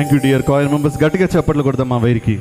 Thank you dear choir members గట్టిగా చప్పట్లు కొడదాం మా వైరికి.